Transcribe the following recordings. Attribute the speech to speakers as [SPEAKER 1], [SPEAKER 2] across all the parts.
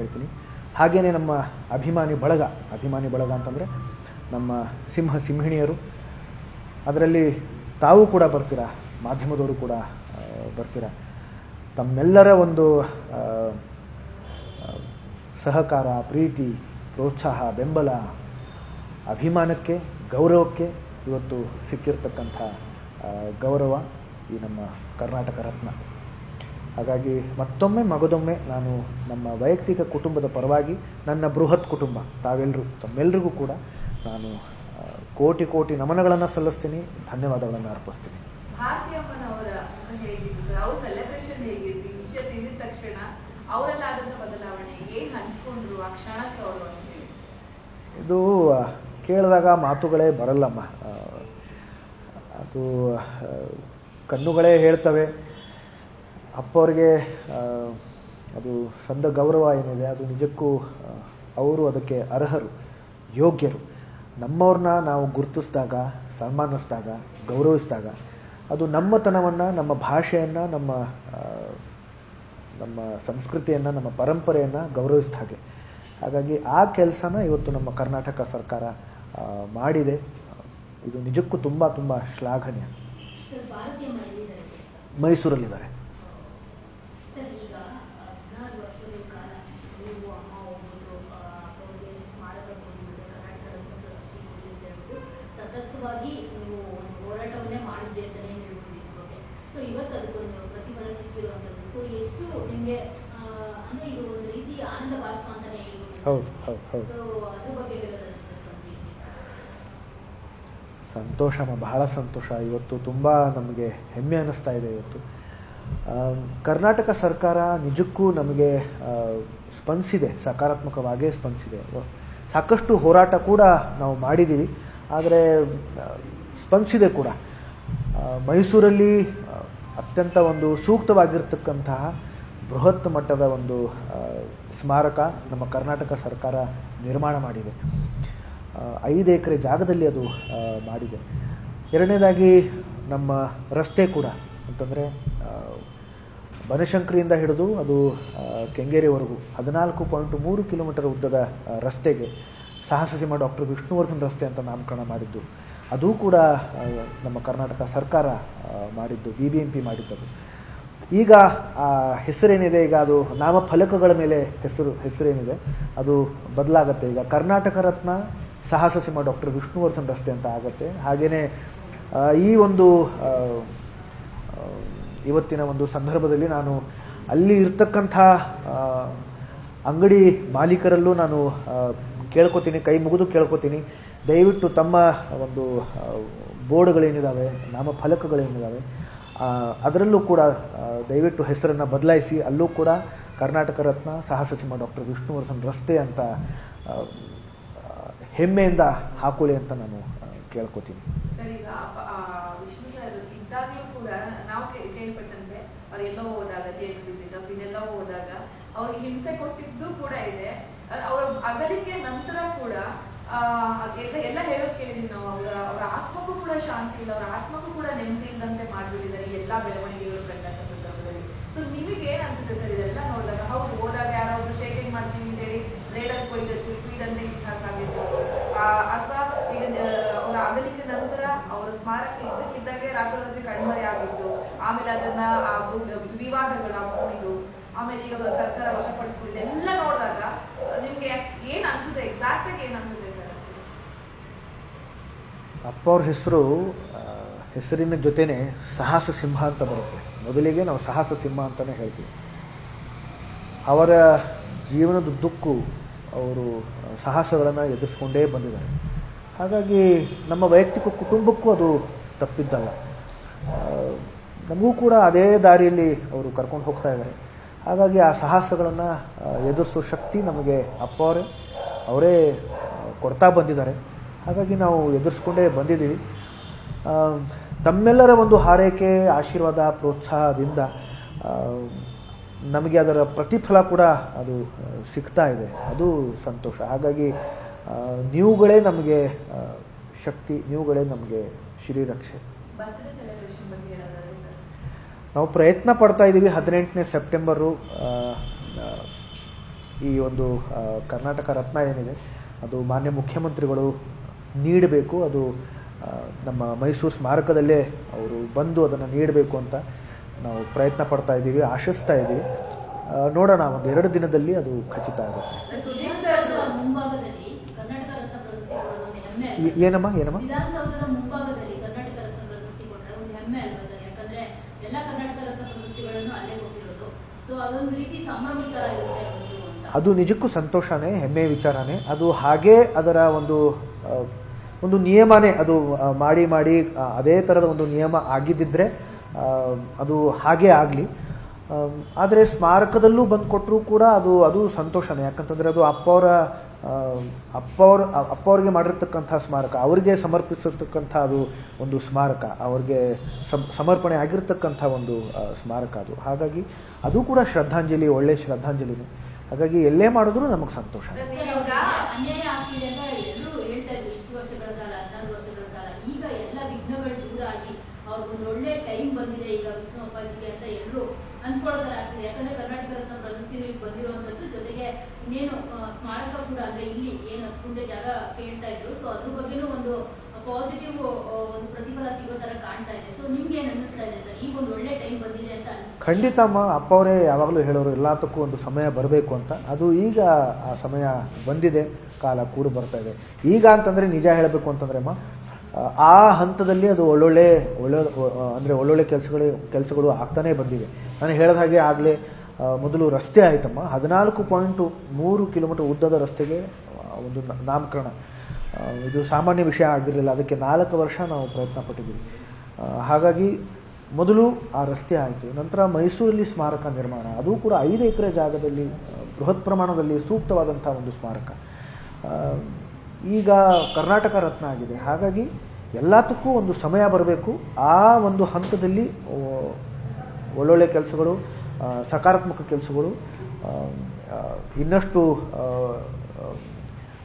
[SPEAKER 1] ಹೇಳ್ತೀನಿ. ಹಾಗೆಯೇ ನಮ್ಮ ಅಭಿಮಾನಿ ಬಳಗ ಅಭಿಮಾನಿ ಬಳಗ ಅಂತಂದರೆ ನಮ್ಮ ಸಿಂಹ ಸಿಂಹಿಣಿಯರು. ಅದರಲ್ಲಿ ತಾವು ಕೂಡ ಬರ್ತೀರಾ, ಮಾಧ್ಯಮದವರು ಕೂಡ ಬರ್ತೀರಾ? ತಮ್ಮೆಲ್ಲರ ಒಂದು ಸಹಕಾರ, ಪ್ರೀತಿ, ಪ್ರೋತ್ಸಾಹ, ಬೆಂಬಲ, ಅಭಿಮಾನಕ್ಕೆ, ಗೌರವಕ್ಕೆ ಇವತ್ತು ಸಿಕ್ಕಿರ್ತಕ್ಕಂಥ ಗೌರವ ಈ ನಮ್ಮ ಕರ್ನಾಟಕ ರತ್ನ. ಹಾಗಾಗಿ ಮತ್ತೊಮ್ಮೆ ಮಗದೊಮ್ಮೆ ನಾನು ನಮ್ಮ ವೈಯಕ್ತಿಕ ಕುಟುಂಬದ ಪರವಾಗಿ ನನ್ನ ಬೃಹತ್ ಕುಟುಂಬ ತಾವೆಲ್ಲರೂ ತಮ್ಮೆಲ್ಲರಿಗೂ ಕೂಡ ನಾನು ಕೋಟಿ ಕೋಟಿ ನಮನಗಳನ್ನು ಸಲ್ಲಿಸ್ತೀನಿ ಧನ್ಯವಾದಗಳನ್ನು ಅರ್ಪಿಸ್ತೀನಿ. ಇದು ಕೇಳಿದಾಗ ಮಾತುಗಳೇ ಬರಲ್ಲಮ್ಮ. ಅದು ಕಣ್ಣುಗಳೇ ಹೇಳ್ತವೆ. ಅಪ್ಪವ್ರಿಗೆ ಅದು ಸಂದ ಗೌರವ ಏನಿದೆ ಅದು ನಿಜಕ್ಕೂ ಅವರು ಅದಕ್ಕೆ ಅರ್ಹರು ಯೋಗ್ಯರು. ನಮ್ಮವ್ರನ್ನ ನಾವು ಗುರುತಿಸಿದಾಗ ಸನ್ಮಾನಿಸಿದಾಗ ಗೌರವಿಸಿದಾಗ ಅದು ನಮ್ಮತನವನ್ನು ನಮ್ಮ ಭಾಷೆಯನ್ನು ನಮ್ಮ ನಮ್ಮ ಸಂಸ್ಕೃತಿಯನ್ನು ನಮ್ಮ ಪರಂಪರೆಯನ್ನು ಗೌರವಿಸಿದ ಹಾಗೆ. ಹಾಗಾಗಿ ಆ ಕೆಲಸನ ಇವತ್ತು ನಮ್ಮ ಕರ್ನಾಟಕ ಸರ್ಕಾರ ಮಾಡಿದೆ. ಇದು ನಿಜಕ್ಕೂ ತುಂಬ ತುಂಬ ಶ್ಲಾಘನೀಯ. ಮೈಸೂರಲ್ಲಿದ್ದಾರೆ
[SPEAKER 2] ಸರ್ ಈಗ ಹದಿನಾರು ವರ್ಷಗಳ ಕಾಲ ನೀವು ಅಮ್ಮ ಹೋಗ್ಬಿಟ್ಟು ಅವ್ರಿಗೆ ಸ್ಮಾರಕ ಕೊಟ್ಟಿದ್ದು ಕರ್ನಾಟಕ ರತ್ನ ಪ್ರಶಸ್ತಿ ಕೊಟ್ಟಿದ್ದು ಸತತವಾಗಿ ನೀವು ಹೋರಾಟವನ್ನೇ ಮಾಡಿದ್ರಿ ಅಂತಲೇ ಹೇಳ್ಬೋದು ಓಕೆ ಬಗ್ಗೆ ಸೊ ಇವತ್ತು ಅದಕ್ಕೊಂದು ಪ್ರತಿಫಲ ಸಿಕ್ಕಿರುವಂಥದ್ದು. ಸೊ ಎಷ್ಟು ನಿಮಗೆ ಅಂದರೆ ಇದು ಒಂದು ರೀತಿ ಆನಂದ ಬಾಷ್ಪ ಅಂತಲೇ ಹೇಳ್ಬೋದು.
[SPEAKER 1] ಹೌದು ಹೌದು ಹೌದು.
[SPEAKER 2] ಸೊ ಅದ್ರ ಬಗ್ಗೆ
[SPEAKER 1] ಸಂತೋಷ ಬಹಳ ಸಂತೋಷ. ಇವತ್ತು ತುಂಬ ನಮಗೆ ಹೆಮ್ಮೆ ಅನ್ನಿಸ್ತಾ ಇದೆ ಇವತ್ತು. ಕರ್ನಾಟಕ ಸರ್ಕಾರ ನಿಜಕ್ಕೂ ನಮಗೆ ಸ್ಪಂದಿಸಿದೆ ಸಕಾರಾತ್ಮಕವಾಗೇ ಸ್ಪಂದಿಸಿದೆ. ಸಾಕಷ್ಟು ಹೋರಾಟ ಕೂಡ ನಾವು ಮಾಡಿದ್ದೀವಿ ಆದರೆ ಸ್ಪಂದಿಸಿದೆ ಕೂಡ. ಮೈಸೂರಲ್ಲಿ ಅತ್ಯಂತ ಒಂದು ಸೂಕ್ತವಾಗಿರ್ತಕ್ಕಂತಹ ಬೃಹತ್ ಮಟ್ಟದ ಒಂದು ಸ್ಮಾರಕ ನಮ್ಮ ಕರ್ನಾಟಕ ಸರ್ಕಾರ ನಿರ್ಮಾಣ ಮಾಡಿದೆ. ಐದು ಎಕರೆ ಜಾಗದಲ್ಲಿ ಅದು ಮಾಡಿದೆ. ಎರಡನೇದಾಗಿ, ನಮ್ಮ ರಸ್ತೆ ಕೂಡ. ಅಂತಂದರೆ ಬನಶಂಕರಿಯಿಂದ ಹಿಡಿದು ಅದು ಕೆಂಗೇರಿವರೆಗೂ ಹದಿನಾಲ್ಕು ಪಾಯಿಂಟ್ ಮೂರು ಕಿಲೋಮೀಟರ್ ಉದ್ದದ ರಸ್ತೆಗೆ ಸಾಹಸಸೀಮ ಡಾಕ್ಟರ್ ವಿಷ್ಣುವರ್ಧನ್ ರಸ್ತೆ ಅಂತ ನಾಮಕರಣ ಮಾಡಿದ್ದು. ಅದು ಕೂಡ ನಮ್ಮ ಕರ್ನಾಟಕ ಸರ್ಕಾರ ಮಾಡಿದ್ದು ಬಿ ಬಿ ಎಂ ಪಿ ಮಾಡಿದ್ದದು. ಈಗ, ಆ, ಹೆಸರೇನಿದೆ, ಈಗ ಅದು ನಾಮಫಲಕಗಳ ಮೇಲೆ ಹೆಸರು, ಹೆಸರೇನಿದೆ, ಅದು ಬದಲಾಗತ್ತೆ. ಈಗ ಕರ್ನಾಟಕ ರತ್ನ ಸಾಹಸ ಸಿಂಹ ಡಾಕ್ಟರ್ ವಿಷ್ಣುವರ್ಧನ್ ರಸ್ತೆ ಅಂತ ಆಗುತ್ತೆ. ಹಾಗೆಯೇ ಈ ಒಂದು ಇವತ್ತಿನ ಒಂದು ಸಂದರ್ಭದಲ್ಲಿ ನಾನು ಅಲ್ಲಿ ಇರ್ತಕ್ಕಂಥ ಅಂಗಡಿ ಮಾಲೀಕರಲ್ಲೂ ನಾನು ಕೇಳ್ಕೊತೀನಿ, ಕೈ ಮುಗಿದು ಕೇಳ್ಕೊತೀನಿ. ದಯವಿಟ್ಟು ತಮ್ಮ ಒಂದು ಬೋರ್ಡ್ಗಳೇನಿದ್ದಾವೆ ನಾಮ ಫಲಕಗಳೇನಿದ್ದಾವೆ ಅದರಲ್ಲೂ ಕೂಡ ದಯವಿಟ್ಟು ಹೆಸರನ್ನು ಬದಲಾಯಿಸಿ, ಅಲ್ಲೂ ಕೂಡ ಕರ್ನಾಟಕ ರತ್ನ ಸಿಂಹ ಡಾಕ್ಟರ್ ವಿಷ್ಣುವರ್ಧನ್ ರಸ್ತೆ ಅಂತ ಹೆಮ್ಮೆಯಿಂದ ಹಾಕೊಳ್ಳಿ ಅಂತ ನಾನು ಕೇಳ್ಕೊತೀನಿ.
[SPEAKER 3] ಅವ್ರಿಗೆ ಹಿಂಸೆ ಕೊಟ್ಟಿದ್ದು ಕೂಡ ಇದೆ. ಅವ್ರ ಅಗಲಿಕೆ ನಂತರ ಕೂಡ ಎಲ್ಲ ಎಲ್ಲ ಹೇಳೋದು ಕೇಳಿದೀವಿ ನಾವು. ಅವರ ಅವರ ಆತ್ಮಕ್ಕೂ ಕೂಡ ಶಾಂತಿ ಇಲ್ಲ, ಅವರ ಆತ್ಮಕ್ಕೂ ಕೂಡ ನೆಮ್ಮದಿ ಇಲ್ಲದಂತೆ ಮಾಡ್ಬಿಟ್ಟಿದ್ದಾರೆ ಎಲ್ಲಾ ಬೆಳವಣಿಗೆಗಳು ಕಂಡಂತ ಸಂದರ್ಭದಲ್ಲಿ. ಸೊ ನಿಮಗೆ ಏನ್ ಅನ್ಸುತ್ತೆ ಸರ್ ಇದೆಲ್ಲ ನೋಡಿದಾಗ? ಹೌದು, ಹೋದಾಗ ಯಾರೋ ಒಬ್ರು ಶೇಕಿಂಗ್ ಅಂತ ಹೇಳಿ ರೇಡರ್ ಕೊಯ್ದು ಕುಯ್ದಂತೆ ಇತಿಹಾಸ ಆಗಿರ್ಬೋದು. ಅಥವಾ ಈಗ ಅವರ ಅಗಲಿಕೆ ನಂತರ ಅವರ ಸ್ಮಾರಕ ಇದ್ದಕ್ಕಿದ್ದಾಗೆ ರಾತ್ರೋರಾತ್ರಿ ಕಣ್ಮರೆ ಆಗಿತ್ತು ಆಮೇಲೆ ಅದನ್ನ ವಿವಾದಗಳ ಮುಗಿದು ಆಮೇಲೆ ಈಗ ಸರ್ಕಾರ ವಶಪಡಿಸ್ಕೊಂಡಿದೆ ಎಲ್ಲ ನೋಡಿದಾಗ ಏನ್ ಅನ್ಸುತ್ತೆ? ಎಕ್ಸಾಕ್ಟ್ ಆಗಿ ಏನ್ ಸರ್
[SPEAKER 1] ಅಪ್ಪ ಅವ್ರ ಹೆಸರು ಹೆಸರಿನ ಜೊತೆನೆ ಸಾಹಸ ಸಿಂಹ ಅಂತ ಬರುತ್ತೆ. ಮೊದಲಿಗೆ ನಾವು ಸಾಹಸ ಸಿಂಹ ಅಂತಲೇ ಹೇಳ್ತೀವಿ. ಅವರ ಜೀವನದ ದುಃಖು ಅವರು ಸಾಹಸಗಳನ್ನು ಎದುರಿಸ್ಕೊಂಡೇ ಬಂದಿದ್ದಾರೆ. ಹಾಗಾಗಿ ನಮ್ಮ ವೈಯಕ್ತಿಕ ಕುಟುಂಬಕ್ಕೂ ಅದು ತಪ್ಪಿದ್ದಲ್ಲ. ನಮಗೂ ಕೂಡ ಅದೇ ದಾರಿಯಲ್ಲಿ ಅವರು ಕರ್ಕೊಂಡು ಹೋಗ್ತಾ ಇದ್ದಾರೆ. ಹಾಗಾಗಿ ಆ ಸಾಹಸಗಳನ್ನು ಎದುರಿಸೋ ಶಕ್ತಿ ನಮಗೆ ಅಪ್ಪ ಅವರೇ ಅವರೇ ಕೊಡ್ತಾ ಬಂದಿದ್ದಾರೆ. ಹಾಗಾಗಿ ನಾವು ಎದುರಿಸ್ಕೊಂಡೇ ಬಂದಿದ್ದೀವಿ. ತಮ್ಮೆಲ್ಲರ ಒಂದು ಹಾರೈಕೆ, ಆಶೀರ್ವಾದ, ಪ್ರೋತ್ಸಾಹದಿಂದ ನಮಗೆ ಅದರ ಪ್ರತಿಫಲ ಕೂಡ ಅದು ಸಿಗ್ತಾ ಇದೆ. ಅದು ಸಂತೋಷ. ಹಾಗಾಗಿ ನೀವುಗಳೇ ನಮಗೆ ಶಕ್ತಿ, ನೀವುಗಳೇ ನಮಗೆ ಶ್ರೀರಕ್ಷೆ
[SPEAKER 3] ಬರ್ತ್ಡೇ ಸೆಲೆಬ್ರೇಷನ್ ಬಗ್ಗೆ ಹೇಳೋದಾದ್ರೆ ಸರ್
[SPEAKER 1] ನಾವು ಪ್ರಯತ್ನ ಪಡ್ತಾ ಇದ್ದೀವಿ ಹದಿನೆಂಟನೇ ಸೆಪ್ಟೆಂಬರು ಈ ಒಂದು ಕರ್ನಾಟಕ ರತ್ನ ಏನಿದೆ ಅದು ಮಾನ್ಯ ಮುಖ್ಯಮಂತ್ರಿಗಳು ನೀಡಬೇಕು ಅದು ನಮ್ಮ ಮೈಸೂರು ಸ್ಮಾರಕದಲ್ಲೇ ಅವರು ಬಂದು ಅದನ್ನು ನೀಡಬೇಕು ಅಂತ ನಾವು ಪ್ರಯತ್ನ ಪಡ್ತಾ ಇದ್ದೀವಿ ಆಶಿಸ್ತಾ ಇದ್ದೀವಿ ನೋಡೋಣ ಒಂದು ಎರಡು ದಿನದಲ್ಲಿ ಅದು ಖಚಿತ ಆಗುತ್ತೆ.
[SPEAKER 3] ಏನಮ್ಮ ಸರ್
[SPEAKER 2] ವಿಧಾನಸೌಧದ ಮುಂಭಾಗದಲ್ಲಿ ಕರ್ನಾಟಕ ರತ್ನ ಪ್ರಶಸ್ತಿ ಕೊಡೋದು ಒಂದು ಹೆಮ್ಮೆ ಅಲ್ವಾ?
[SPEAKER 1] ಏ- ಏನಮ್ಮ ಏನಮ್ಮ
[SPEAKER 2] ವಿಧಾನಸೌಧದ ಮುಂಭಾಗದಲ್ಲಿ ಕರ್ನಾಟಕ ರತ್ನ ಪ್ರಶಸ್ತಿ ಕೊಟ್ಟರೆ ಒಂದು ಹೆಮ್ಮೆ ಅಲ್ವಾ ಸರ್ ಯಾಕಂದ್ರೆ ಎಲ್ಲ ಕರ್ನಾಟಕ ರತ್ನ ಪ್ರಶಸ್ತಿಗಳನ್ನು ಅಲ್ಲೇ ಕೊಟ್ಟಿರೋದು ಸೊ
[SPEAKER 1] ಅದು ನಿಜಕ್ಕೂ ಸಂತೋಷನೇ ಹೆಮ್ಮೆ ವಿಚಾರನೇ. ಅದು ಹಾಗೇ ಅದರ ಒಂದು ಒಂದು ನಿಯಮನೇ. ಅದು ಮಾಡಿ ಮಾಡಿ ಅದೇ ಥರದ ಒಂದು ನಿಯಮ ಆಗಿದ್ದಿದ್ರೆ ಅದು ಹಾಗೇ ಆಗಲಿ. ಆದರೆ ಸ್ಮಾರಕದಲ್ಲೂ ಬಂದು ಕೊಟ್ಟರೂ ಕೂಡ ಅದು ಅದು ಸಂತೋಷನೇ. ಯಾಕಂತಂದರೆ ಅದು ಅಪ್ಪವರ ಅವ್ರ ಅಪ್ಪ ಅಪ್ಪವ್ರಿಗೆ ಮಾಡಿರ್ತಕ್ಕಂಥ ಸ್ಮಾರಕ, ಅವರಿಗೆ ಸಮರ್ಪಿಸಿರ್ತಕ್ಕಂಥ ಅದು ಒಂದು ಸ್ಮಾರಕ, ಅವ್ರಿಗೆ ಸಮ್, ಸಮರ್ಪಣೆ ಆಗಿರ್ತಕ್ಕಂಥ ಒಂದು ಸ್ಮಾರಕ ಅದು. ಹಾಗಾಗಿ ಅದು ಕೂಡ ಶ್ರದ್ಧಾಂಜಲಿ ಒಳ್ಳೆಯ ಶ್ರದ್ಧಾಂಜಲಿನೇ. ಹಾಗಾಗಿ ಎಲ್ಲೇ ಮಾಡಿದ್ರು ನಮಗೆ ಸಂತೋಷ
[SPEAKER 2] ಅವ್ರಿಗೊಂದು ಒಳ್ಳೆ ಟೈಮ್ ಬಂದಿದೆ, ಈಗ ವಿಷ್ಣು ಅಂತ ಎಲ್ಲರೂ ಅನ್ಕೊಳ್ಳೋ ಆಗ್ತಿದೆ. ಯಾಕಂದ್ರೆ ಕರ್ನಾಟಕ ರತ್ನ ಪ್ರಶಸ್ತಿ ಬಂದಿರುವಂತದ್ದು ಜೊತೆಗೆ ಇನ್ನೇನು ಆ, ಸ್ಮಾರಕ ಕೂಡ ಅಂದ್ರೆ ಇಲ್ಲಿ ಏನು ಮುಂದೆ ಜಾಗ ಕೇಳ್ತಾ ಇದ್ರು. ಸೊ ಅದ್ರ ಬಗ್ಗೆನೂ ಒಂದು ಪಾಸಿಟಿವ್ ಒಂದು ಪ್ರತಿಫಲ ಸಿಗೋ ತರ ಕಾಣ್ತಾ ಇದೆ. ಸೊ ನಿಮ್ಗೆ ಏನ್ ಅನಿಸ್ತಾ ಇದೆ ಸರ್? ಈಗ ಒಂದು ಒಳ್ಳೆ ಟೈಮ್ ಬಂದಿದೆ ಅಂತ ಅನ್ಸುತ್ತೆ
[SPEAKER 1] ಖಂಡಿತ ಅಮ್ಮ ಅಪ್ಪ ಅವರೇ ಯಾವಾಗಲೂ ಹೇಳೋರು ಎಲ್ಲದಕ್ಕೂ ಒಂದು ಸಮಯ ಬರಬೇಕು ಅಂತ. ಅದು ಈಗ ಆ ಸಮಯ ಬಂದಿದೆ ಕಾಲ ಕೂಡು ಬರ್ತಾ ಇದೆ. ಈಗ ಅಂತಂದರೆ ನಿಜ ಹೇಳಬೇಕು ಅಂತಂದ್ರೆ ಅಮ್ಮ ಆ, ಹಂತದಲ್ಲಿ ಅದು ಒಳ್ಳೊಳ್ಳೆ ಒಳ್ಳೆ ಅಂದರೆ ಒಳ್ಳೊಳ್ಳೆ ಕೆಲಸಗಳು ಕೆಲಸಗಳು ಆಗ್ತಾನೇ ಬಂದಿವೆ. ನಾನು ಹೇಳಿದ ಹಾಗೆ ಆಗಲೇ ಮೊದಲು ರಸ್ತೆ ಆಯಿತಮ್ಮ. ಹದಿನಾಲ್ಕು ಪಾಯಿಂಟು ಮೂರು ಕಿಲೋಮೀಟರ್ ಉದ್ದದ ರಸ್ತೆಗೆ ಒಂದು ನಾಮಕರಣ. ಇದು ಸಾಮಾನ್ಯ ವಿಷಯ ಆಗಿರಲಿಲ್ಲ. ಅದಕ್ಕೆ ನಾಲ್ಕು ವರ್ಷ ನಾವು ಪ್ರಯತ್ನ ಪಟ್ಟಿದ್ದೀವಿ. ಹಾಗಾಗಿ ಮೊದಲು ಆ ರಸ್ತೆ ಆಯಿತು. ನಂತರ ಮೈಸೂರಲ್ಲಿ ಸ್ಮಾರಕ ನಿರ್ಮಾಣ. ಅದು ಕೂಡ ಐದು ಎಕರೆ ಜಾಗದಲ್ಲಿ ಬೃಹತ್ ಪ್ರಮಾಣದಲ್ಲಿ ಸೂಕ್ತವಾದಂಥ ಒಂದು ಸ್ಮಾರಕ. ಈಗ ಕರ್ನಾಟಕ ರತ್ನ ಆಗಿದೆ. ಹಾಗಾಗಿ ಎಲ್ಲದಕ್ಕೂ ಒಂದು ಸಮಯ ಬರಬೇಕು. ಆ ಒಂದು ಹಂತದಲ್ಲಿ ಒಳ್ಳೊಳ್ಳೆ ಕೆಲಸಗಳು ಸಕಾರಾತ್ಮಕ ಕೆಲಸಗಳು ಇನ್ನಷ್ಟು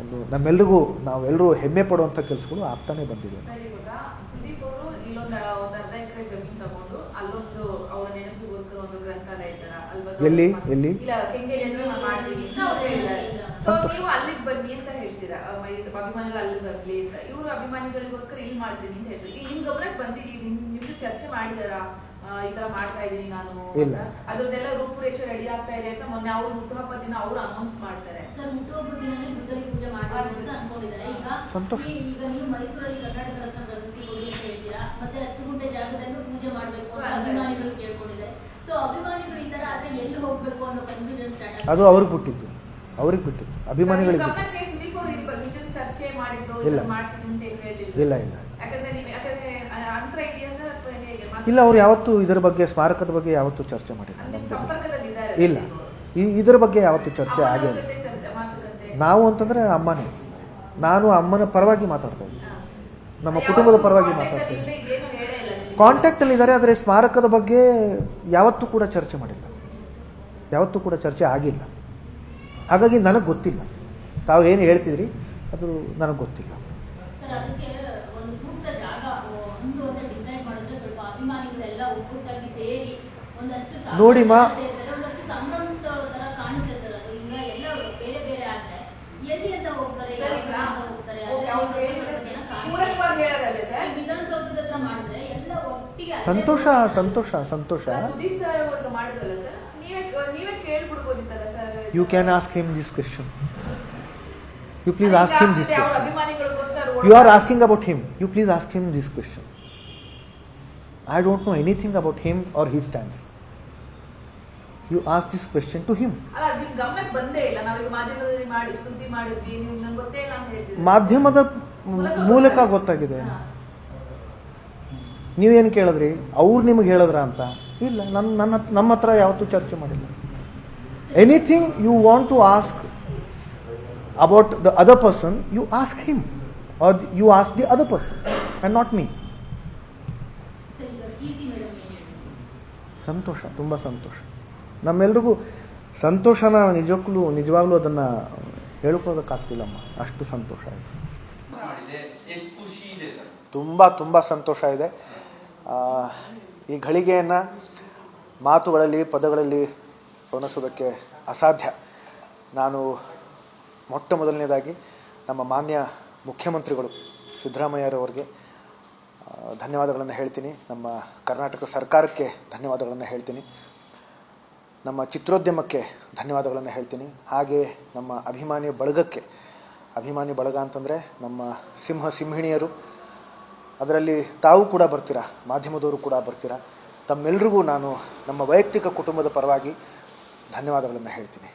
[SPEAKER 1] ಒಂದು ನಮ್ಮೆಲ್ರಿಗೂ ನಾವೆಲ್ಲರೂ ಹೆಮ್ಮೆ ಪಡುವಂಥ ಕೆಲಸಗಳು ಆಗ್ತಾನೆ ಬಂದಿದೆ.
[SPEAKER 3] ಸರ್ ಇವಾಗ ಸುದೀಪ್ ಅವರು ಇಲ್ಲೊಂದು ಒಂದು ಅರ್ಧ ಎಕರೆ ಜಮೀನ್ ತಗೊಂಡು ಅಲ್ಲೊಂದು ಅವರ ನೆನಪಿಗೋಸ್ಕರ ಒಂದು ಗ್ರಂಥಾಲಯ ತರ ಅಲ್ಲಿ ಬಂದು
[SPEAKER 1] ಎಲ್ಲಿ? ಎಲ್ಲಿ?
[SPEAKER 3] ಇಲ್ಲ ಕೆಂಗೇರಿ ಅಂದ್ರೆ ನಾವು ಅಂತ ಅವ್ರು ಹೇಳಿದ್ದಾರೆ. ಸೊ ನೀವು ಅಲ್ಲಿಗೆ ಬನ್ನಿ ಅಂತ ಹೇಳ್ತೀರಾ? ಆ, ಮೈಸೂರು ಅಭಿಮಾನಿಗಳು ಅಲ್ಲಿಗೆ ಬರ್ಲಿ ಅಂತ. ಇವರು ಅಭಿಮಾನಿಗಳಿಗೋಸ್ಕರ ಇಲ್ಲಿ ಮಾಡ್ತೀನಿ ಅಂತ ಹೇಳ್ತಾರೆ. ಈಗ ನಿಮ್ ಗಮನಕ್ಕೆ ಬಂದಿದ್ದೀವಿ ನಿಮ್ ನಿಮ್ದು ಚರ್ಚೆ ಮಾಡಿದಾರಾ? ಈ ತರ ಮಾಡ್ತಾ ಇದೀನಿ ನಾನು. ಅದ್ರದ್ದೆಲ್ಲ ರೂಪುರೇಷೆ ರೆಡಿ ಆಗ್ತಾ ಇದೆ ಅಂತ ಮೊನ್ನೆ ಅವ್ರು ಹುಟ್ಟುಹಬ್ಬ ದಿನ ಅವ್ರು ಅನೌನ್ಸ್ ಮಾಡ್ತಾರೆ.
[SPEAKER 2] ಸರ್ ಹುಟ್ಟುಹಬ್ಬ ದಿನನೇ ಗುದ್ದಲಿ ಅಂತ ಅನ್ಕೊಂಡಿದ್ದಾರೆ ಈಗ
[SPEAKER 1] ಸಂತೋಷ.
[SPEAKER 2] ಈಗ ನೀವು ಮೈಸೂರಲ್ಲಿ ಕರ್ನಾಟಕ ರತ್ನ ಪ್ರಶಸ್ತಿ ಅಂತ ಹೇಳ್ತೀರಾ? ಮತ್ತೆ ಹತ್ತು ಗುಂಟೆ ಜಾಗದಲ್ಲೂ ಪೂಜೆ ಮಾಡಬೇಕು ಅಂತ ಅಭಿಮಾನಿಗಳು ಕೇಳ್ಕೊಂಡಿದ್ದಾರೆ. ಸೊ ಅಭಿಮಾನಿಗಳು ಈ ತರ ಆದ್ರೆ ಎಲ್ಲಿ ಹೋಗ್ಬೇಕು ಅನ್ನೋ ಕನ್ಫ್ಯೂಷನ್ ಸ್ಟಾರ್ಟ್
[SPEAKER 1] ಅದು ಅವ್ರಿಗೆ ಬಿಟ್ಟಿದ್ದು ಅವ್ರಿಗೆ ಬಿಟ್ಟಿದ್ದು ಅಭಿಮಾನಿಗಳಿಗೆ ಬಿಟ್ಟಿದ್ದು
[SPEAKER 3] ಗಮನಕ್ಕೆ ಸುದೀಪ್ ಅವರು ಇದ್ರ ಬಗ್ಗೆ ಚರ್ಚೆ ಮಾಡಿದ್ದು
[SPEAKER 1] ಇಲ್ಲ.
[SPEAKER 3] ಮಾಡ್ತೀನಿ ಅಂತ ಏನ್
[SPEAKER 1] ಇಲ್ಲ ಇಲ್ಲ. ಇಲ್ಲ ಅವ್ರು ಯಾವತ್ತೂ ಇದರ ಬಗ್ಗೆ ಸ್ಮಾರಕದ ಬಗ್ಗೆ ಯಾವತ್ತೂ ಚರ್ಚೆ ಮಾಡಿಲ್ಲ ಇಲ್ಲ. ಈ ಇದರ ಬಗ್ಗೆ ಯಾವತ್ತೂ ಚರ್ಚೆ
[SPEAKER 3] ಅಮ್ಮನ
[SPEAKER 1] ಆಗೇ ಇಲ್ಲ
[SPEAKER 3] ಜೊತೆ ಚರ್ಚೆ ಮಾತುಕತೆ
[SPEAKER 1] ನಾವು ಅಂತಂದರೆ ಅಮ್ಮನೇ. ನಾನು ಅಮ್ಮನ ಪರವಾಗಿ ಮಾತಾಡ್ತಾ ಇದ್ದೀನಿ. ನಮ್ಮ ಕುಟುಂಬದ ಪರವಾಗಿ
[SPEAKER 3] ಮಾತಾಡ್ತೀನಿ
[SPEAKER 1] ಮಾತಾಡ್ತಾ ಇದ್ದೀನಿ.
[SPEAKER 3] ಇಲ್ಲದೆ ಹೇಳೇ ಇಲ್ಲ
[SPEAKER 1] ಕಾಂಟ್ಯಾಕ್ಟ್ ಅಲ್ಲಿ ಇದ್ದಾರೆ ಆದರೆ ಸ್ಮಾರಕದ ಬಗ್ಗೆ ಯಾವತ್ತೂ ಕೂಡ ಚರ್ಚೆ ಮಾಡಿಲ್ಲ. ಯಾವತ್ತೂ ಕೂಡ ಚರ್ಚೆ ಆಗಿಲ್ಲ. ಹಾಗಾಗಿ ನನಗೆ ಗೊತ್ತಿಲ್ಲ. ತಾವು ಏನು ಹೇಳ್ತಿದ್ರಿ? ಅದು ನನಗೆ ಗೊತ್ತಿಲ್ಲ.
[SPEAKER 2] Sir
[SPEAKER 1] ಸಂತೋಷ ಸಂತೋಷ ಸಂತೋಷ
[SPEAKER 3] ಸುದೀಪ್ ಸರ್ ಈಗ ಮಾಡಿದ್ರಲ್ಲ ಸರ್ ನೀವೇ ನೀವೇ ಕೇಳ್ಬಿಡ್ಬೋದಿತ್ತಲ್ಲ sir
[SPEAKER 1] you can ask him this question you please ask him this
[SPEAKER 3] ಅವ್ರ
[SPEAKER 1] question
[SPEAKER 3] ಅಭಿಮಾನಿಗಳಿಗೋಸ್ಕರ
[SPEAKER 1] You are asking about him. You please ask him this question. I don't know anything about him or his stance. You ask this question to him.
[SPEAKER 3] ಅಲ್ಲ ನಿಮ್ ಗಮನಕ್ಕೆ ಬಂದೇ ಇಲ್ಲ ನಾವೀಗ ಮಾಧ್ಯಮದಲ್ಲಿ ಮಾಡಿ ಸುದ್ದಿ ಮಾಡಿದ್ವಿ ನೀವು ನಂಗೆ ಗೊತ್ತೇ ಇಲ್ಲ ಅಂತ ಹೇಳ್ತಿದ್ರಿ
[SPEAKER 1] ಮಾಧ್ಯಮದ ಮೂಲಕ ಗೊತ್ತಾಗಿದೆ
[SPEAKER 3] ಹಾ.
[SPEAKER 1] ನೀವೇನು ಕೇಳಿದ್ರಿ? ಅವ್ರು ನಿಮಗೆ ಹೇಳಿದ್ರ ಅಂತ? ಇಲ್ಲ ನನ್ನ ನನ್ನ ಹತ್ರ ನಮ್ಮ ಹತ್ರ ಯಾವತ್ತೂ ಚರ್ಚೆ ಮಾಡಿಲ್ಲ. Anything you want to ask about the other person you ask him are you ask
[SPEAKER 2] the other person and not me
[SPEAKER 1] ಸಂತೋಷ ತುಂಬ ಸಂತೋಷ. ನಮ್ಮೆಲ್ರಿಗೂ ಸಂತೋಷನ ನಿಜಕ್ಕೂ ನಿಜವಾಗ್ಲೂ ಅದನ್ನು ಹೇಳ್ಕೊಳ್ಳೋದಕ್ಕಾಗ್ತಿಲ್ಲಮ್ಮ ಅಷ್ಟು ಸಂತೋಷ ಇದೆ. ತುಂಬ ತುಂಬ ಸಂತೋಷ ಇದೆ. ಈ ಘಳಿಗೆಯನ್ನು ಮಾತುಗಳಲ್ಲಿ, ಪದಗಳಲ್ಲಿ ವರ್ಣಿಸೋದಕ್ಕೆ ಅಸಾಧ್ಯ. ನಾನು ಮೊಟ್ಟ ಮೊದಲನೇದಾಗಿ ನಮ್ಮ ಮಾನ್ಯ ಮುಖ್ಯಮಂತ್ರಿಗಳು ಸಿದ್ದರಾಮಯ್ಯರವರಿಗೆ ಧನ್ಯವಾದಗಳನ್ನು ಹೇಳ್ತೀನಿ. ನಮ್ಮ ಕರ್ನಾಟಕ ಸರ್ಕಾರಕ್ಕೆ ಧನ್ಯವಾದಗಳನ್ನು ಹೇಳ್ತೀನಿ. ನಮ್ಮ ಚಿತ್ರೋದ್ಯಮಕ್ಕೆ ಧನ್ಯವಾದಗಳನ್ನು ಹೇಳ್ತೀನಿ. ಹಾಗೆ ನಮ್ಮ ಅಭಿಮಾನಿ ಬಳಗಕ್ಕೆ, ಅಭಿಮಾನಿ ಬಳಗ ಅಂತಂದರೆ ನಮ್ಮ ಸಿಂಹ ಸಿಂಹಿಣಿಯರು ಅದರಲ್ಲಿ ತಾವು ಕೂಡ ಬರ್ತೀರಾ, ಮಾಧ್ಯಮದವರು ಕೂಡ ಬರ್ತೀರಾ? ತಮ್ಮೆಲ್ಲರಿಗೂ ನಾನು ನಮ್ಮ ವೈಯಕ್ತಿಕ ಕುಟುಂಬದ ಪರವಾಗಿ ಧನ್ಯವಾದಗಳನ್ನು ಹೇಳ್ತೀನಿ.